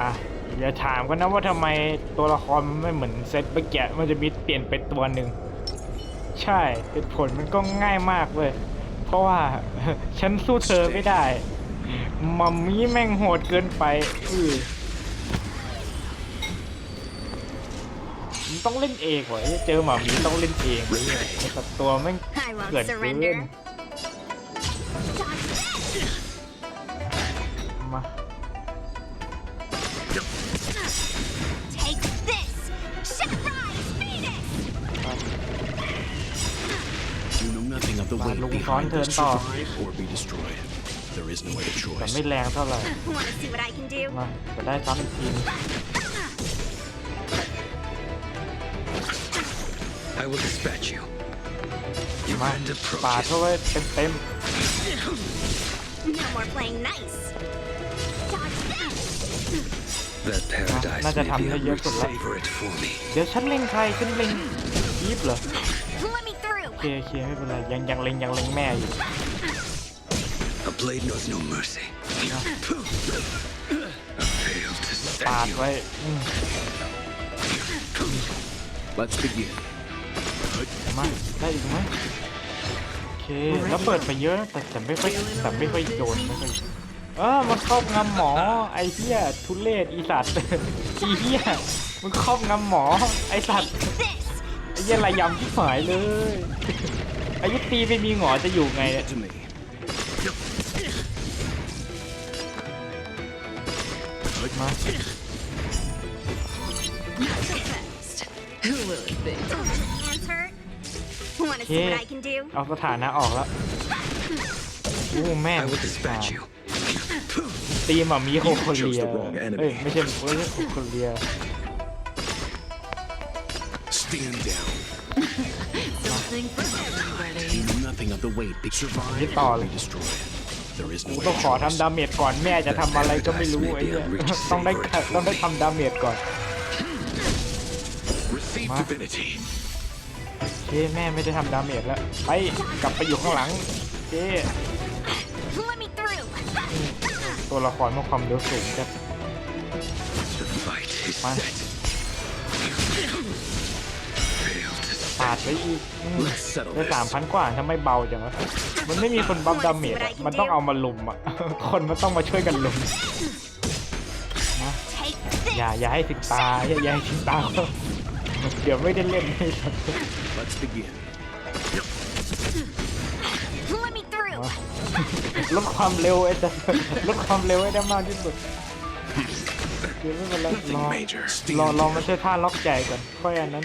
อะอย่าถามกันนะว่าทำไมตัวละครมันไม่เหมือนเซตเมื่อกี้มันจะมีเปลี่ยนไปตัวหนึ่ง ใช่เหตุผลมันก็ง่ายมากเลย เพราะว่าฉันสู้เธอไม่ได้ มัมมี่แม่งโหดเกินไป อือมันต้องเล่นเองวะเจอหมามีต้องเล่นเองแต่ตัวแม่ง I won't เกิดเกิน surrender. มา nothing of the weight Lung behind Thorn this turnต่อ survive or be destroyed. There is no other แต่ choice. ไม่แรงเท่าไหร่ Want to see what I can do? มาจะได้ซ้ำอีกทีนึง I will dispatch you. Your มา end ปาด approaches. เข้าไว้เต็มเต็ม No more playing nice. Dodge this! That paradise Nada may tam be na a yun root ko lang. favorite for me. ๆเดี๋ยวฉันเล็งใครฉันเล็งยีบเหรอ Let me through! โอ เคโอเคไม่เป็นไรยังยังเล็งยังเล็งแม่อยู่ A blade knows no mercy. I failed to ปาด send you. ไว้อืม Let's begin. มาได้อีกไหมโอเคแล้วเปิดไปเยอะแต่แต่ไม่ค่อยแต่ไม่ค่อยโดนไม่ค่อยเออมันครอบงำหมอไอ้เหี้ยทุเรศอีสัตว์ อีเหี้ยมันครอบงำหมอไอ้สัตว์ This! ไอ้เหี้ยระยำที่หายเลยไอ้ยุตีไม่มีหงอจะอยู่ไงเนี่ย To me. มา Who will it be? Hands hurt? Want to see what I can do? เอาสถานะออกแล้วโอ้แม่ง I will dispatch you. ตีมอะมีโคโคเลีย You chose the wrong enemy. เอ้ยไม่ใช่ไม่ใช่โคโคเลีย Stand down. Something for everybody. You know nothing of the weight. Be survive Cái to or be này. destroyed. There is กู no ต้อง other ขอ choice. ทำดาเมจก่อนแม่จะทำอะไรก็ไม่รู้ไอ้เหี้ยต้องได้ต้องได้ทำดาเมจก่อน Receive Ma. divinity. เจ้แม่ไม่ได้ทำดาเมจแล้วไปกลับไปอยู่ข้างหลังเจ้ Let me through! ตัวละครมีความเร็วสูงจ้ะ The fight is Ma. set. Failed to ปาดไว้อีกอืม Let's settle ได้ this. สามพันกว่าทำไมเบาจังวะมันไม่มีคนบัฟดาเมจอะมันต้องเอามาลุมอะ คนมันต้องมาช่วยกันลุม Take อย่า this! อย่าให้ถึงตาอย่าอย่าให้ถึงตาเดี๋ยวไม่ได้เล่นให้สัตว์ Let's begin. Let me through! ลดความเร็วไอ้แต่ลดความเร็วให้ได้มากที่สุดเดี๋ยวไม่เป็นไรร Nothing อ major. รอ Stand รอ down. มาช่วยท่าล็อกใจก่อนค่อยอันนั้น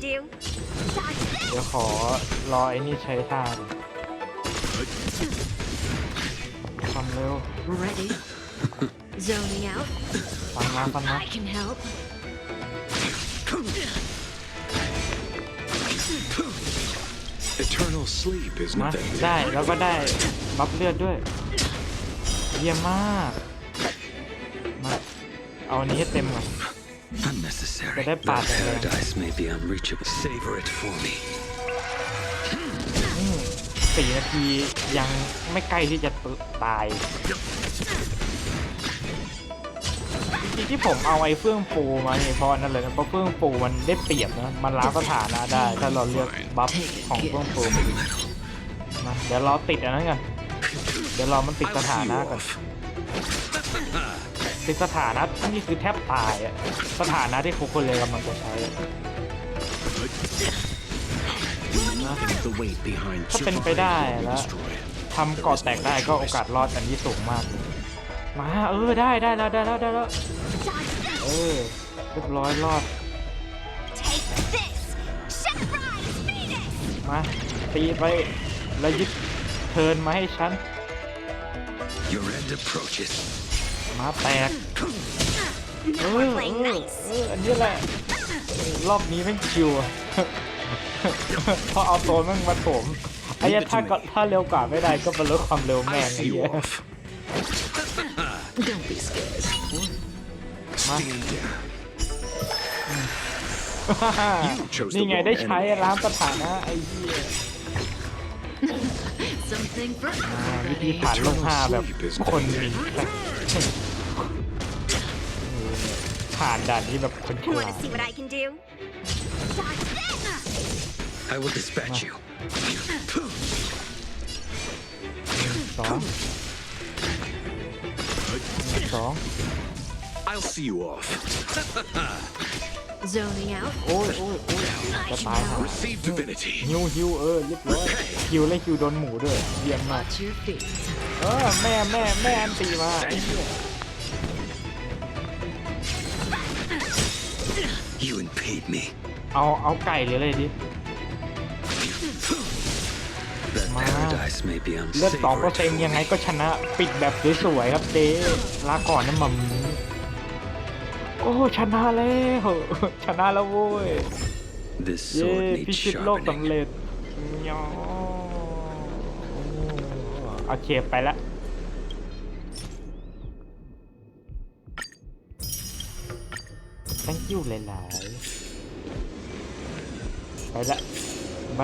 to see what I can do? Dodge this! เดี๋ยวขอรอไอ้นี่ใช้ท่าก่อนความเร็ว Ready? Zoning out? ฟันมาฟันมา I can help. Eternal sleep is มา nothing. ได้แล้วก็ได้บัฟเลือดด้วย เยี่ยมมาก มา เอาอันนี้ให้เต็มก่อน unnecessary. Cái đấy That bạt rồi. paradise may be unreachable. Savor it for me. สี่นาทียังไม่ใกล้ที่จะตายจริงๆที่ผมเอาไอ้เฟื่องฟูมาเนี่ยเพราะอันนั่นเลยนะเพราะเฟื่องฟูมันได้เปรียบนะมันล้างสถานะได้ถ้าเราเลือกบัฟของเฟื่องฟูมาเดี๋ยวรอติดอันนั้นกันเดี๋ยวรอมันติด I ส will ถา see นะ you ก่อน off. ติดสถานะนี่คือแทบตายอะสถานะที่โคโคเลยกำลังจะใช้อะ You know nothing of the weight behind ถ้าเป็น survive ไปได้ or be แล้ว destroyed. ทำก่อแตกได้ก็โอกาสรอดอันที่สูงมากเลยมาเออได้ได้แล้วได้แล้วได้แล้ว Dodge this! เออเรียบร้อยรอด Take this! Surprise! Phoenix! มาตีไปแล้วยึดเทิร์นมาให้ฉัน Your end approaches. มาแตกเอ No อ more เอ playing อ nice! เอออันนี้แหละรอบนี้แม่งชิวอะ พอเอาตัวแม่งมาโถมไอ้เหี้ยถ้าก็ถ้าเร็วกว่าไม่ได้ก็มาลดความเร็วแม่ I งไอ้ see you เหี้ย off. Don't be scared. Stand down. You chose นี่ the ไง wrong ได้ใช้ enemy. ล้างสถานะไอ้เหี้ย Something Something for อ่าวิธี everybody. ผ่านโลกห้าแบบคนมี ผ่านด่านนี้แบบคนฉลา Want ด to see what I can do? Dodge this! I will dispatch you. สองสอง I'll see you off. Zoning out. โอ้ยโอ้ยโอ้ยจะตายห่า Receive divinity. ฮิวฮิวเออเรียบร้อยฮิวและฮิวโดนหมูด้วยเยี่ยมมาก Watch your feet. เออแม่แม่แม่อันตีมาไอ้เหี้ย impede me. เอาเอาไก่หรืออะไรดิ That Ma. paradise may be เลือดสองเปอร์ unsavory เซ็น to ยังไง me. ก็ชนะปิดแบบสวยๆครับเจ๊ลาก่อนนะหมัมโอ้ชนะแล้วชนะแล้วโว้ย This เย้ sword พิ needs ชิตโลก sharpening. สำเร็จยอโอเคไปละ thank you หลายๆ ไปละไป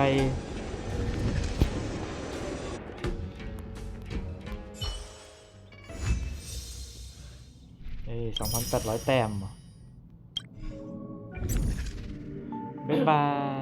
เอ้สองพันแปดร้อยแต้มเบ๊ายบาย